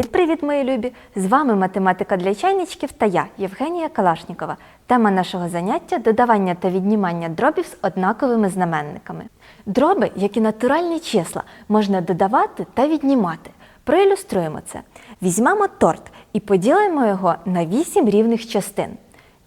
Привіт, мої любі! З вами математика для чайничків та я, Євгенія Калашнікова. Тема нашого заняття додавання та віднімання дробів з однаковими знаменниками. Дроби, як і натуральні числа, можна додавати та віднімати. Проілюструємо це. Візьмемо торт і поділимо його на 8 рівних частин.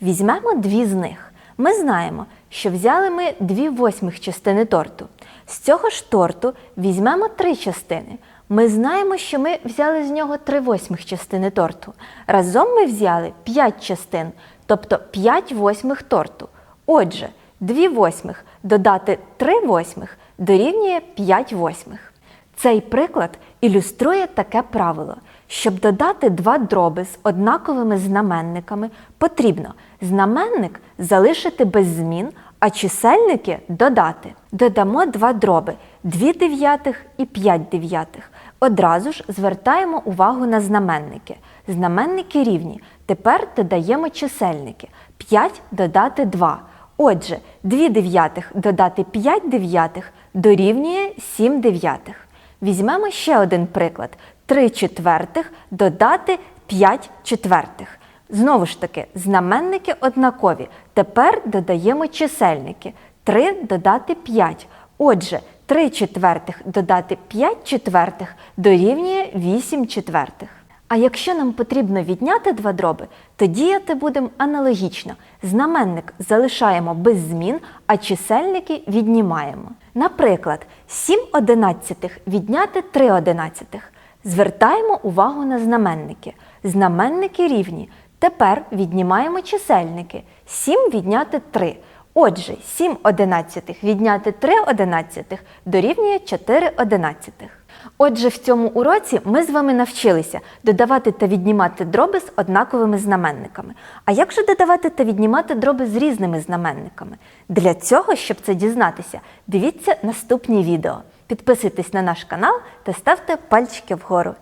Візьмемо дві з них. Ми знаємо, що взяли ми дві восьмих частини торту. З цього ж торту візьмемо три частини. Ми знаємо, що ми взяли з нього три восьмих частини торту. Разом ми взяли 5 частин, тобто 5 восьмих торту. Отже, 2 восьмих додати 3 восьмих дорівнює 5 восьмих. Цей приклад ілюструє таке правило. Щоб додати два дроби з однаковими знаменниками, потрібно знаменник залишити без змін, а чисельники додати. Додамо два дроби 2 дев'ятих і 5 дев'ятих. Одразу ж звертаємо увагу на знаменники. Знаменники рівні. Тепер додаємо чисельники. 5 додати 2. Отже, 2 дев'ятих додати 5 дев'ятих дорівнює 7 дев'ятих. Візьмемо ще один приклад: 3 четвертих додати 5 четвертих. Знову ж таки, знаменники однакові. Тепер додаємо чисельники. 3 додати 5. Отже, 3 четвертих додати 5 четвертих дорівнює 8 четвертих. А якщо нам потрібно відняти два дроби, то діяти будемо аналогічно. Знаменник залишаємо без змін, а чисельники віднімаємо. Наприклад, 7 одинадцятих відняти 3 одинадцятих. Звертаємо увагу на знаменники. Знаменники рівні. Тепер віднімаємо чисельники. 7 відняти 3. Отже, 7 одинадцятих відняти 3 одинадцятих дорівнює 4 одинадцятих. Отже, в цьому уроці ми з вами навчилися додавати та віднімати дроби з однаковими знаменниками. А як же додавати та віднімати дроби з різними знаменниками? Для цього, щоб це дізнатися, дивіться наступні відео. Підписуйтесь на наш канал та ставте пальчики вгору.